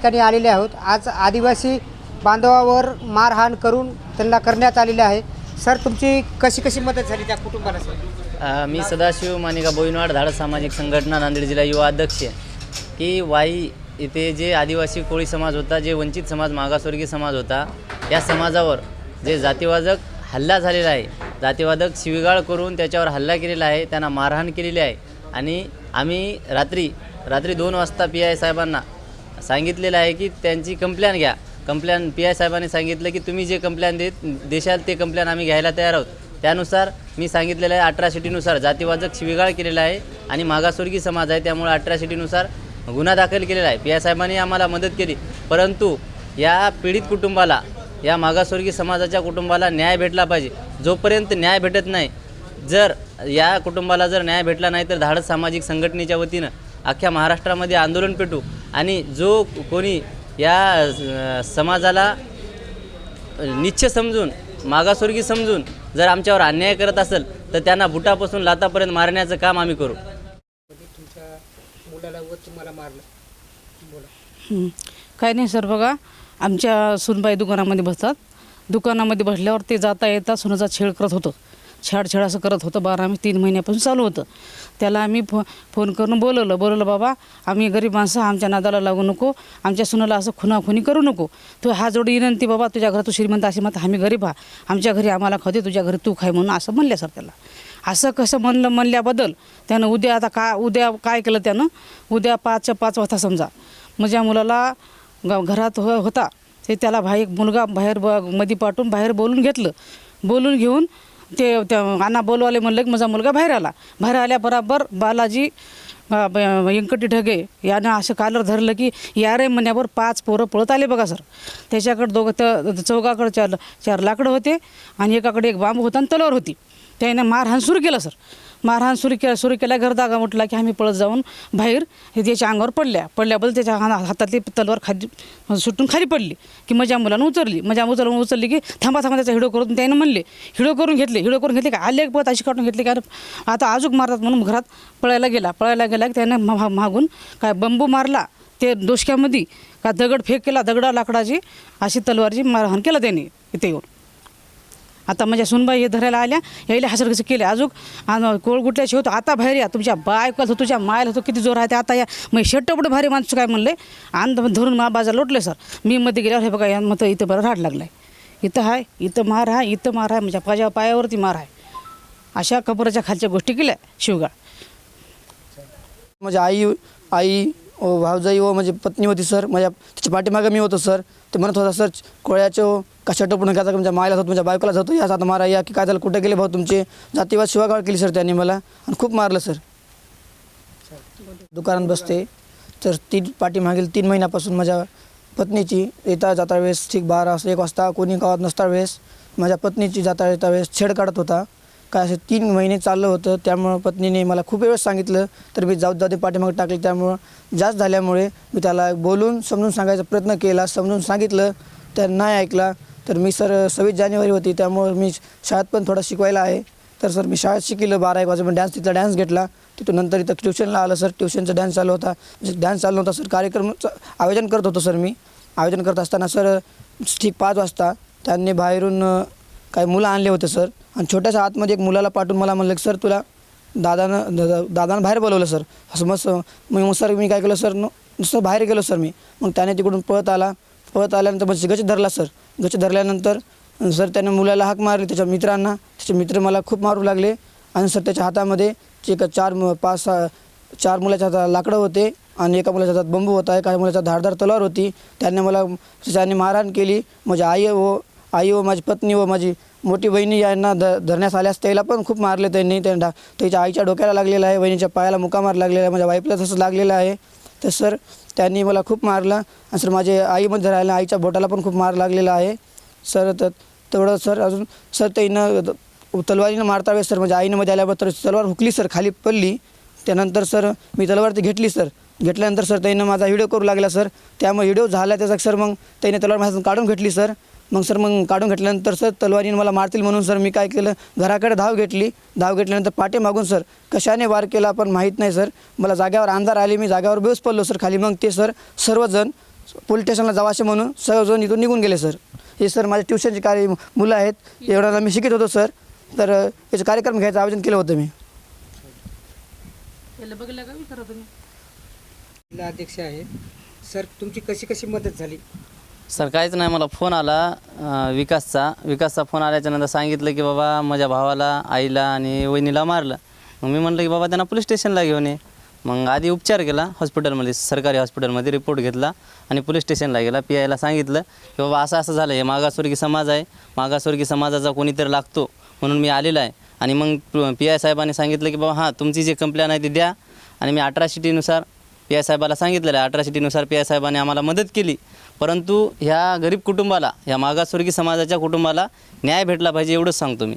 ठिकाणी आलेले आहोत. आज आदिवासी बांधवावर मारहाण करून त्यांना करण्यात आलेले आहे. सर तुमची कशी कशी मदत झाली त्या कुटुंबाला सर? मी सदाशिव मानिका बोईनवाड धाडस सामाजिक संघटना नांदेड जिल्हा युवा अध्यक्ष की वाई इथे जे आदिवासी कोळी समाज होता जे वंचित समाज मागासवर्गीय समाज होता या समाजावर जे जातीवादक हल्ला झालेला आहे जातीवादक शिवीगाळ करून त्याच्यावर हल्ला केलेला आहे त्यांना मारहाण केलेली आहे. आणि आम्ही रात्री रात्री दोन वाजता पी आय साहेबांना सांगितलेलं आहे की त्यांची कंप्लेन घ्या. कंप्लेन पी आय साहेबांनी सांगितलं की तुम्ही जे कंप्लेन देत देशाल ते कंप्लेन आम्ही घ्यायला तयार आहोत. त्यानुसार मी सांगितलेलं आहे अठरा सिटीनुसार जातीवादक शिवीगाळ केलेला आहे आणि मागासवर्गीय समाज आहे त्यामुळे अठरा सिटीनुसार गुन्हा दाखल केलेला आहे. पी आय साहेबांनी आम्हाला मदत केली. परंतु या पीडित कुटुंबाला या मागासवर्गीय समाजाच्या कुटुंबाला न्याय भेटला पाहिजे. जोपर्यंत न्याय भेटत नाही जर या कुटुंबाला जर न्याय भेटला नाही तर धाडस सामाजिक संघटनेच्या वतीनं अख्ख्या महाराष्ट्रामध्ये आंदोलन पेटू. आणि जो कोणी या समाजाला निश्चय समजून मागासवर्गीय समजून जर आमच्यावर अन्याय करत असेल तर त्यांना बुटापासून लातापर्यंत मारण्याचं काम आम्ही करू. तुमच्या मुलाला व तुम्हाला मारलं. बोला. काही नाही सर बघा आमच्या सुनबाई दुकानामध्ये बसतात. दुकानामध्ये बसल्यावर ते जाता येता सुनाचा छेड करत होतं. छाडछाड असं करत होतं. बारा आम्ही तीन महिन्यापासून चालू होतं. त्याला आम्ही फो फोन करून बोलवलं. बोलवलं बाबा आम्ही गरीब माणसं आमच्या नादाला लागू नको. आमच्या सुनाला असं खुनाखुनी करू नको. तू हा जोडी विनंती बाबा तुझ्या घरात तू श्रीमंत अशी मत आम्ही गरीब हा. आमच्या घरी आम्हाला खाते तुझ्या घरी तू खाय म्हणून असं म्हणलं सर त्याला. असं कसं म्हणलं म्हणल्याबद्दल त्यानं उद्या आता का उद्या काय केलं त्यानं? उद्या पाचच्या पाच वाजता समजा. म्हणजे माझ्या मुलाला ग- घरात हो होता. ते त्याला भाई मुलगा बाहेर ब मध्ये पाठवून बाहेर बोलून घेतलं. बोलून घेऊन ते त्या अण्णा बोलवाले म्हणलं की माझा मुलगा बाहेर आला. बाहेर आल्याबरोबर बालाजी अ, व्यंकटी ढगे यानं असं कालर धरलं की या रे म्हणण्यावर पाच पोरं पळत आले बघा सर. त्याच्याकडे दोघं तर चौकाकडे चार चार लाकडं होते आणि एकाकडे एक बांबू होता आणि तलवार होती. त्याने मारहाण सुरू केलं सर. मारहाण सुरू के सुरू केल्या घर दागा म्हटला की आम्ही पळत जाऊन बाहेर हे त्याच्या अंगावर पडल्या. पडल्याबद्दल त्याच्या हा- हातातली तलवार खाली सुटून खाली पडली की माझ्या मुलानं उचलली. माझ्या उचलून उचलली की थांबा थांबा त्याचा हिडो करून त्यानं म्हणले हिडो करून घेतले हिडो करून घेतले का आले एक पत अशी काढून घेतली का आता आजूक मारतात म्हणून घरात पळायला गेला. पळायला गेला की त्याने मा- मागून काय बंबू मारला ते डोसक्यामध्ये का दगड फेक केला दगडा लाकडाची अशी तलवारची मारहाण केलं त्याने इथे येऊन. आता माझ्या सुनबाई हे धरायला आल्या. यायला हसर कसं केले. अजून कोळगुटल्याशी होतो. आता बाहेर या. तुमच्या बायकोला होतो. तुझ्या मायला होतो. किती जोर आहे ते आता या. मग शेट्ट भारी माणसं काय म्हणले? आणि धरून मा बाजार लोटले सर. मी मध्ये गेल्यावर हे बघा या मग इथं बरं राड लागलाय. इथं आहे इथं मार आहे इथं मार आहे म्हणजे माझ्या पायावरती मार आहे अशा कपराच्या खालच्या गोष्टी केल्या शिवगाळ. म्हणजे आई आई भावजाई व माझी पत्नी होती सर. माझ्या त्याच्या पाठीमागं मी होतो सर. ते म्हणत होता सर कोळ्याचं कशा टपून घ्यायचा तुमच्या मायला जातो तुमच्या बायकोला जातो या सात मारा या की काय झालं? कुठे गेले भाऊ तुमचे? जातीवाद शिवागाळ केली सर त्यांनी मला. आणि खूप मारलं सर. दुकानात बसते. तर ती पाठीमागील तीन महिन्यापासून माझ्या पत्नीची येता जाता वेळेस ठीक बारा एक वाजता कोणी गावात नसता वेळेस माझ्या पत्नीची जाता येता वेळेस छेड काढत होता. काय असे तीन महिने चाललं होतं त्यामुळं पत्नीने मला खूप वेळेस सांगितलं तर मी जाऊ जाऊ ते पाठीमागे टाकले. त्यामुळं जास्त झाल्यामुळे मी त्याला बोलून समजून सांगायचा प्रयत्न केला समजून सांगितलं. तर नाही ऐकला. तर मी सर सव्वीस जानेवारी होती त्यामुळं मी शाळेत पण थोडं शिकवायला आहे. तर सर मी शाळेत शिकलं बारा एक वाजून डान्स तिथला डान्स घेतला. तिथून नंतर इथं ट्युशनला आलं सर. ट्युशनचा डान्स चालू होता. म्हणजे डान्स चालू होता सर. कार्यक्रमचं आयोजन करत होतो सर मी. आयोजन करत असताना सर ठीक पाच वाजता त्यांनी बाहेरून काही मुलं आणले होते सर. आणि छोट्याशा आतमध्ये एक मुलाला पाठवून मला म्हणलं की सर तुला दादानं दादा दादानं बाहेर बोलवलं सर. असं मस्त मग मग सर मी काय केलं सर? नुसतं बाहेर गेलो सर मी. मग त्याने तिकडून पळत आला. पळत आल्यानंतर मग गच धरला सर. गच धरल्यानंतर सर त्याने मुलाला हाक मारली त्याच्या मित्रांना. त्याचे मित्र मला खूप मारू लागले. आणि सर त्याच्या हातामध्ये एक चार पाच सहा चार मुलाच्या हातात लाकडं होते आणि एका मुलाच्या हातात बंबू होता एका मुलाच्या धारधार तलवार होती. त्याने मला त्याने मारहाण केली. माझी आई व आई व माझी पत्नी व माझी मोठी बहिणी यांना ध धरण्यास आल्यास त्याला पण खूप मारले त्यांनी त्यांना. त्याच्या आईच्या डोक्याला लागलेला आहे बहिणीच्या पायाला मुका मार लागलेला आहे माझ्या वाईफला तसं लागलेलं आहे. तर सर त्यांनी मला खूप मारलं. आणि सर माझे आईमध्ये राहिलं आईच्या बोटाला पण खूप मार लागलेला आहे. सर तर तेवढं सर अजून सर त्यानं तलवारीनं मारता वेळेस सर. माझ्या आईनं मध्ये तर तलवार हुकली सर खाली पडली. त्यानंतर सर मी तलवार ती घेतली सर. घेतल्यानंतर सर त्यानं माझा व्हिडिओ करू लागला सर. त्यामुळे व्हिडिओ झाला त्याचा सर मग त्याने तलवार माझ्यातून काढून घेतली सर. मग सर मग काढून घेतल्यानंतर सर तलवारीने मला मारतील म्हणून सर मी काय केलं? घराकडे धाव घेतली. धाव घेतल्यानंतर पाठी मागून सर कशाने वार केला पण माहीत नाही सर. मला जाग्यावर अंधार आले मी जाग्यावर बेऊस पडलो सर खाली. मग ते सर सर्वजण पोलीस स्टेशनला जावं असे म्हणून सर्वजण इथून निघून गेले सर. हे सर माझे ट्युशनचे कार्य मुलं आहेत. एवढ्याला मी शिकत होतो सर. तर याचे कार्यक्रम घ्यायचं आयोजन केलं होतं मी. बघलं का विचारा तुम्ही? जिल्हा अध्यक्ष आहे. सर तुमची कशी कशी मदत झाली? सर काहीच नाही मला फोन आला विकासचा. विकासचा फोन आल्याच्यानंतर सांगितलं की बाबा माझ्या भावाला आईला आणि वहिनीला मारलं. मग मी म्हटलं की बाबा त्यांना पोलीस स्टेशनला घेऊन ये. मग आधी उपचार केला हॉस्पिटलमध्ये सरकारी हॉस्पिटलमध्ये रिपोर्ट घेतला आणि पोलीस स्टेशनला गेला. पी आयला सांगितलं की बाबा असं असं झालं हे मागासवर्गीय समाज आहे. मागासवर्गीय समाजाचा कोणीतरी लागतो म्हणून मी आलेला आहे. आणि मग पी आय साहेबांनी सांगितलं की बाबा हां तुमची जी कंप्लेन आहे ती द्या आणि मी अठरा शिटीनुसार पी आय साहेबाला सांगितलेलं आहे. अठरा टीनुसार पी आय साहेबांनी आम्हाला मदत केली. परंतु ह्या गरीब कुटुंबाला ह्या मागासवर्गीय समाजाच्या कुटुंबाला न्याय भेटला पाहिजे एवढंच सांगतो मी.